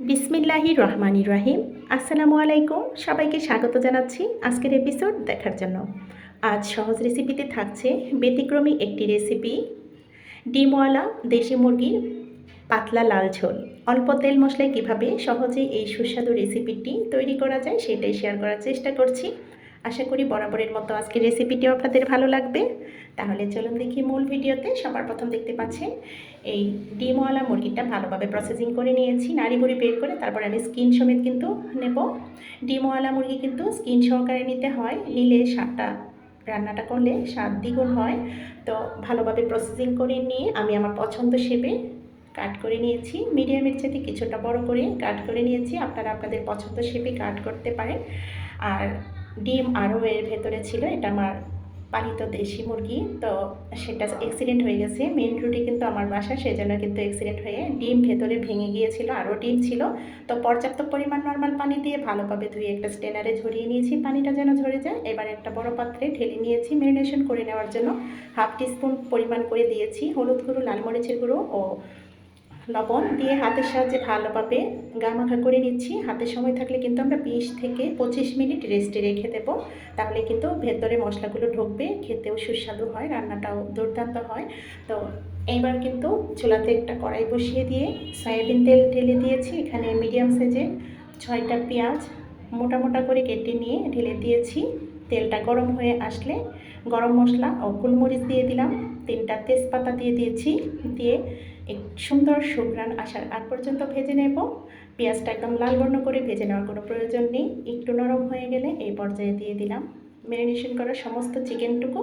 বিসমিল্লাহি রহমানির রাহিম। আসসালামু আলাইকুম। সবাইকে স্বাগত জানাচ্ছি আজকের এপিসোড দেখার জন্য। আজ সহজ রেসিপিতে থাকছে ব্যতিক্রমী একটি রেসিপি। ডিমওয়ালা দেশি মুরগির পাতলা লাল ঝোল। অল্প তেল মশলায় কীভাবে সহজে এই সুস্বাদু রেসিপিটি তৈরি করা যায় সেটাই শেয়ার করার চেষ্টা করছি। আশা করি বরাবরের মতো আজকের রেসিপিটিও আপনাদের ভালো লাগবে। তাহলে চলুন দেখি মূল ভিডিওতে। সবার প্রথম দেখতে পাচ্ছেন, এই ডিমওয়ালা মুরগিটা ভালোভাবে প্রসেসিং করে নিয়েছি। নাড়ি বুড়ি বের করে তারপর আমি স্কিন সমেত কিন্তু নেব। ডিমওয়ালা মুরগি কিন্তু স্কিন সহকারে নিতে হয়। নিলে স্বাদটা, রান্নাটা করলে স্বাদ দ্বিগুণ হয়। তো ভালোভাবে প্রসেসিং করে নিয়ে আমি আমার পছন্দ শেপে কাট করে নিয়েছি। মিডিয়ামের চাইতে কিছুটা বড় করে কাট করে নিয়েছি। আপনারা আপনাদের পছন্দ শেপে কাট করতে পারেন। আর ডিম আরও এর ভেতরে ছিল, এটা আমার পালিত দেশি মুরগি, তো সেটা অ্যাক্সিডেন্ট হয়ে গেছে। মেন রুটে কিন্তু আমার বাসা সেই জন্য কিন্তু অ্যাক্সিডেন্ট হয়ে ডিম ভেতরে ভেঙে গিয়েছিল, আরও ডিম ছিল। তো পর্যাপ্ত পরিমাণ নর্মাল পানি দিয়ে ভালোভাবে ধুয়ে একটা স্টেনারে ঝরিয়ে নিয়েছি। পানিটা যেন ঝরে যায়, এবার একটা বড় পাত্রে ঢেলে নিয়েছি ম্যারিনেশন করে নেওয়ার জন্য। হাফ টিস্পুন পরিমাণ করে দিয়েছি, হলুদ গুঁড়ো, লাল মরিচের গুঁড়ো ও লবণ দিয়ে হাতের সাহায্যে ভালোভাবে গা মাখা করে নিচ্ছি। হাতের সময় থাকলে কিন্তু আমরা বিশ থেকে পঁচিশ মিনিট রেস্টে রেখে দেবো। তাহলে কিন্তু ভেতরে মশলাগুলো ঢুকবে, খেতেও সুস্বাদু হয়, রান্নাটাও দুর্দান্ত হয়। তো এইবার কিন্তু চুলাতে একটা কড়াই বসিয়ে দিয়ে সয়াবিন তেল ঢেলে দিয়েছি। এখানে মিডিয়াম সাইজে ছয়টা পেঁয়াজ মোটা মোটা করে কেটে নিয়ে ঢেলে দিয়েছি। তেলটা গরম হয়ে আসলে গরম মশলা ও গোলমরিচ দিয়ে দিলাম। তিনটা তেজপাতা দিয়ে দিয়েছি, দিয়ে এক সুন্দর সুঘ্রাণ আসার আগ পর্যন্ত ভেজে নেব। পেঁয়াজটা একদম লাল বর্ণ করে ভেজে নেওয়ার কোনো প্রয়োজন নেই, একটু নরম হয়ে গেলে এই পর্যায়ে দিয়ে দিলাম। ম্যারিনেশন করা সমস্ত চিকেনটুকু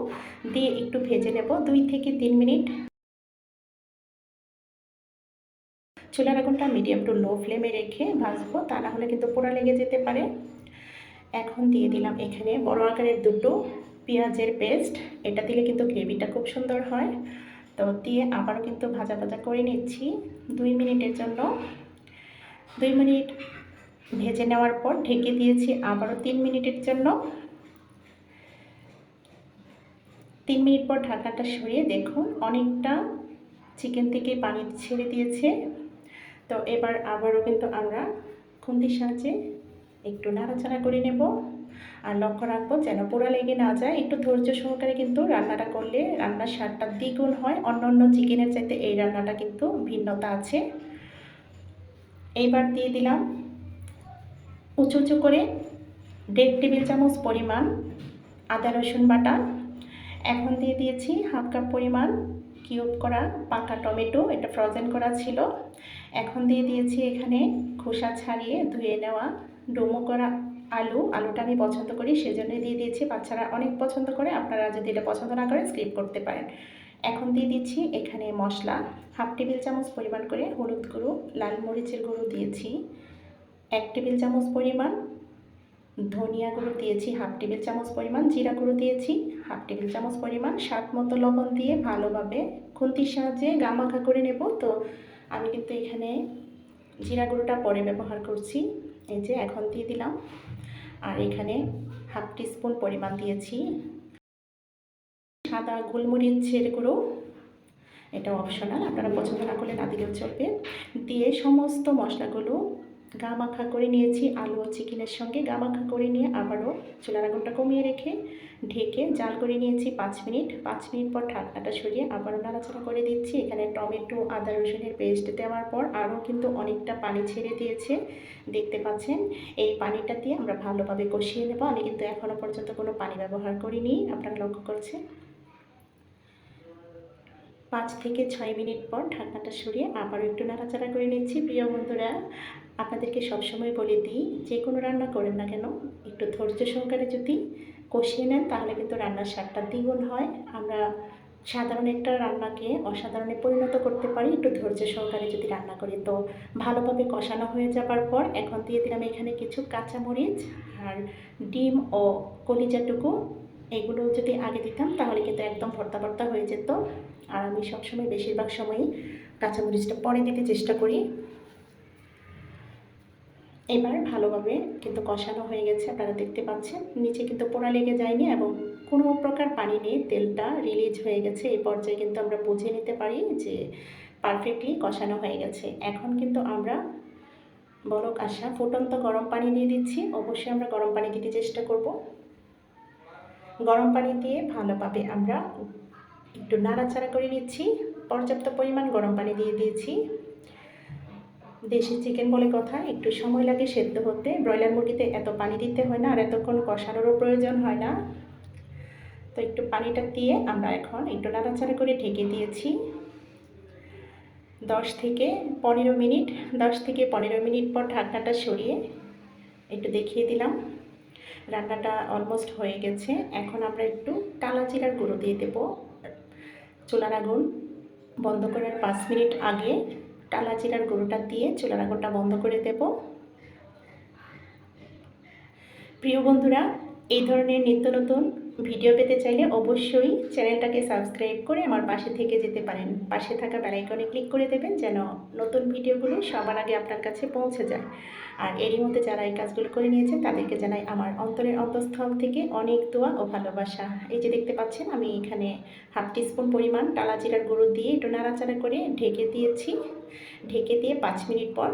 দিয়ে একটু ভেজে নেব দুই থেকে তিন মিনিট। চুলার আগুনটা মিডিয়াম টু লো ফ্লেমে রেখে ভাজবো, তা না হলে কিন্তু পোড়া লেগে যেতে পারে। এখন দিয়ে দিলাম এখানে বড় আকারের দুটো পেঁয়াজের পেস্ট, এটা দিলে কিন্তু গ্রেভিটা খুব সুন্দর হয়। তো দিয়ে আবারও কিন্তু ভাজা ভাজা করে নিচ্ছি দুই মিনিটের জন্য। দুই মিনিট ভেজে নেওয়ার পর ঢেকে দিয়েছি আবারও তিন মিনিটের জন্য। তিন মিনিট পর ঢাকাটা সরিয়ে দেখুন, অনেকটা চিকেন থেকে পানি ছেড়ে দিয়েছে। তো এবার আবারও কিন্তু আমরা খুন্তির সাহায্যে একটু নাড়াচাড়া করে নেব। আর লক্ষ্য রাখব যেন পোড়া লেগে না যায়। একটু ধৈর্য সহকারে কিন্তু রান্নাটা করলে রান্নার স্বাদটা দ্বিগুণ হয়। অন্য অন্য চিকেনের চাইতে এই রান্নাটা কিন্তু ভিন্নতা আছে। এইবার দিয়ে দিলাম উঁচু উঁচু করে দেড় টেবিল চামচ পরিমাণ আদা, রসুন বাটা। এখন দিয়ে দিয়েছি হাফ কাপ পরিমাণ কিউব করা পাকা টমেটো, এটা ফ্রোজেন করা ছিল। এখন দিয়ে দিয়েছি এখানে খোসা ছাড়িয়ে ধুয়ে নেওয়া ডোমো করা আলু, আলুটা আমি পছন্দ করি সেজন্য দিয়ে দিয়েছি। বাচ্চারা অনেক পছন্দ করে, আপনারা যদি এটা পছন্দ না করেন স্কিপ করতে পারেন। এখন দিয়ে দিচ্ছি এখানে মশলা। হাফ টেবিল চামচ পরিমাণ করে হলুদ গুঁড়ো, লাল মরিচের গুঁড়ো দিয়েছি। এক টেবিল চামচ পরিমাণ ধনিয়া গুঁড়ো দিয়েছি, হাফ টেবিল চামচ পরিমাণ জিরা গুঁড়ো দিয়েছি, হাফ টেবিল চামচ পরিমাণ স্বাদ মতো লবণ দিয়ে ভালোভাবে খুন্তির সাহায্যে গামাখা করে নেব। তো আমি কিন্তু এখানে জিরা গুঁড়োটা পরে ব্যবহার করছি। এই যে এখন দিয়ে দিলাম। আর এখানে হাফ টিস্পুন পরিমাণ দিয়েছি। সাদা গোলমরিচের গুঁড়ো এটা অপশনাল আপনারা পছন্দ না করলে না দিলেও চলবে। দিয়ে সমস্ত মশলাগুলো গা মাখা করে নিয়েছি, আলু ও চিকেনের সঙ্গে গা মাখা করে নিয়ে আবারও চুলার আগুনটা কমিয়ে রেখে ঢেকে জাল করে নিয়েছি পাঁচ মিনিট। পাঁচ মিনিট পর ঢাকনাটা সরিয়ে আবারও নাড়াচাড়া করে দিচ্ছি। এখানে টমেটো, আদা রসুনের পেস্ট দেওয়ার পর আরও কিন্তু অনেকটা পানি ছেড়ে দিয়েছে। দেখতে পাচ্ছেন, এই পানিটা দিয়ে আমরা ভালোভাবে কষিয়ে নেব। আমি কিন্তু এখনও পর্যন্ত কোনো পানি ব্যবহার করিনি, আপনারা লক্ষ্য করছেন? পাঁচ থেকে ছয় মিনিট পর ঢাকনাটা সরিয়ে আবারও একটু নাড়াচাড়া করে নিচ্ছি। প্রিয় বন্ধুরা আপনাদেরকে সবসময় বলে দিই, যে কোনো রান্না করেন না কেন, একটু ধৈর্য সহকারে যদি কষিয়ে নেন, তাহলে কিন্তু রান্নার স্বাদটা দ্বিগুণ হয়। আমরা সাধারণ একটা রান্নাকে অসাধারণে পরিণত করতে পারি, একটু ধৈর্য সহকারে যদি রান্না করি। তো ভালোভাবে কষানো হয়ে যাবার পর এখন দিয়ে দিলাম এখানে কিছু কাঁচামরিচ আর ডিম ও কলিজাটুকু। এগুলো যদি আগে দিতাম, তাহলে কিন্তু একদম ভর্তা ভর্তা হয়ে যেত। আর আমি সবসময় বেশিরভাগ সময়ই কাঁচামরিচটা পরে দিতে চেষ্টা করি। এবার ভালোভাবে কিন্তু কষানো হয়ে গেছে, আপনারা দেখতে পাচ্ছেন। নিচে কিন্তু পোড়া লেগে যায়নি এবং কোনো প্রকার পানি নেই, তেলটা রিলিজ হয়ে গেছে। এই পর্যায়ে কিন্তু আমরা বুঝে নিতে পারি যে পারফেক্টলি কষানো হয়ে গেছে। এখন কিন্তু আমরা বলক আসা ফুটন্ত গরম পানি দিয়ে দিচ্ছি। অবশ্যই আমরা গরম পানি দিতে চেষ্টা করব। গরম পানি দিয়ে ভালোভাবে আমরা একটু নাড়াচাড়া করে নিচ্ছি। পর্যাপ্ত পরিমাণ গরম পানি দিয়ে দিয়েছি। দেশি চিকেন বলে কথা, একটু সময় লাগে সেদ্ধ হতে। ব্রয়লার মুরগিতে এত পানি দিতে হয় না, আর এতক্ষণ কষানোরও প্রয়োজন হয় না। তো একটু পানিটা দিয়ে আমরা এখন একটু নাড়াচাড়া করে ঢেকে দিয়েছি। দশ থেকে পনেরো মিনিট, দশ থেকে পনেরো মিনিট পর ঢাকনাটা সরিয়ে একটু দেখিয়ে দিলাম। রান্নাটা অলমোস্ট হয়ে গেছে। এখন আমরা একটু কালা জিরার গুঁড়ো দিয়ে দেবো। চুলার আগুন বন্ধ করার পাঁচ মিনিট আগে টালা জিরার গুঁড়োটা দিয়ে চুলার আগুনটা বন্ধ করে দেব। প্রিয় বন্ধুরা, এই ধরনের নিত্য নতুন ভিডিও পেতে চাইলে অবশ্যই চ্যানেলটাকে সাবস্ক্রাইব করে আমার পাশে থেকে যেতে পারেন। পাশে থাকা বেলাইকনে ক্লিক করে দেবেন যেন নতুন ভিডিওগুলো সবার আগে আপনার কাছে পৌঁছে যায়। আর এরই মধ্যে যারা এই কাজগুলো করে নিয়েছেন তাদেরকে জানাই আমার অন্তরের অন্তঃস্থল থেকে অনেক দোয়া ও ভালোবাসা। এই যে দেখতে পাচ্ছেন, আমি এখানে হাফ টিস্পুন পরিমাণ টালা জিরার গুঁড়ো দিয়ে একটু নাড়াচাড়া করে ঢেকে দিয়েছি। ঢেকে দিয়ে পাঁচ মিনিট পর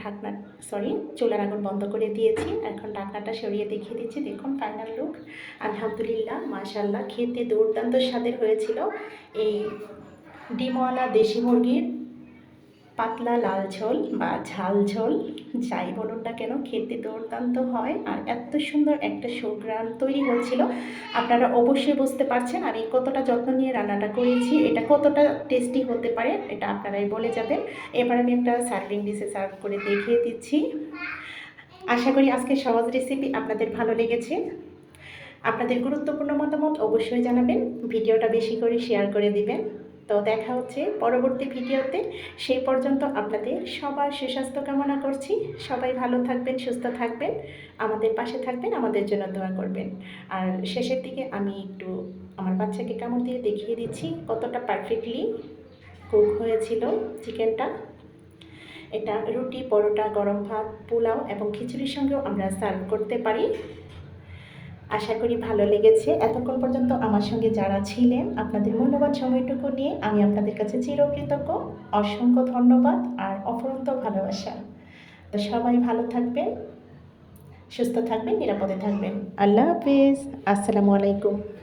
ঢাকনা সরি চুলার আগুন বন্ধ করে দিয়েছি। এখন ঢাকনাটা সরিয়ে দেখিয়ে দিচ্ছি। দেখুন ফাইনাল লুক আলহামদুলিল্লাহ মাশাল্লাহ খেতে দুর্দান্ত স্বাদের হয়েছিল। এই ডিমওয়ালা দেশি মুরগির পাতলা লাল ঝোল বা ঝাল ঝোল, যাই বলুন না কেন, খেতে দুর্দান্ত হয়। আর এত সুন্দর একটা সুগ্রাম তৈরি হচ্ছিল। আপনারা অবশ্যই বুঝতে পারছেন আমি কতটা যত্ন নিয়ে রান্নাটা করেছি, এটা কতটা টেস্টি হতে পারে, এটা আপনারাই বলে যাবেন। এবার আমি একটা সার্ভিং ডিশে সার্ভ করে দেখিয়ে দিচ্ছি। আশা করি আজকে সহজ রেসিপি আপনাদের ভালো লেগেছে। আপনাদের গুরুত্বপূর্ণ মতামত অবশ্যই জানাবেন, ভিডিওটা বেশি করে শেয়ার করে দিবেন। তো দেখা হচ্ছে পরবর্তী ভিডিওতে। সেই পর্যন্ত আপনাদের সবার সুস্বাস্থ্য কামনা করছি। সবাই ভালো থাকবেন, সুস্থ থাকবেন, আমাদের পাশে থাকবেন, আমাদের জন্য দোয়া করবেন। আর শেষের দিকে আমি একটু আমার বাচ্চাকে কামড় দিয়ে দেখিয়ে দিচ্ছি কতটা পারফেক্টলি কুক হয়েছিল চিকেনটা। এটা রুটি, পরোটা, গরম ভাত, পোলাও এবং খিচুড়ির সঙ্গেও আমরা সার্ভ করতে পারি। আশা করি ভালো লেগেছে। এতক্ষণ পর্যন্ত আমার সঙ্গে যারা ছিলেন, আপনাদের মূল্যবান সময়টুকু নিয়ে আমি আপনাদের কাছে চিরকৃতজ্ঞ। অসংখ্য ধন্যবাদ আর অফুরন্ত ভালোবাসা। তো সবাই ভালো থাকবেন, সুস্থ থাকবেন, নিরাপদে থাকবেন। আল্লাহ হাফিজ। আসসালামু আলাইকুম।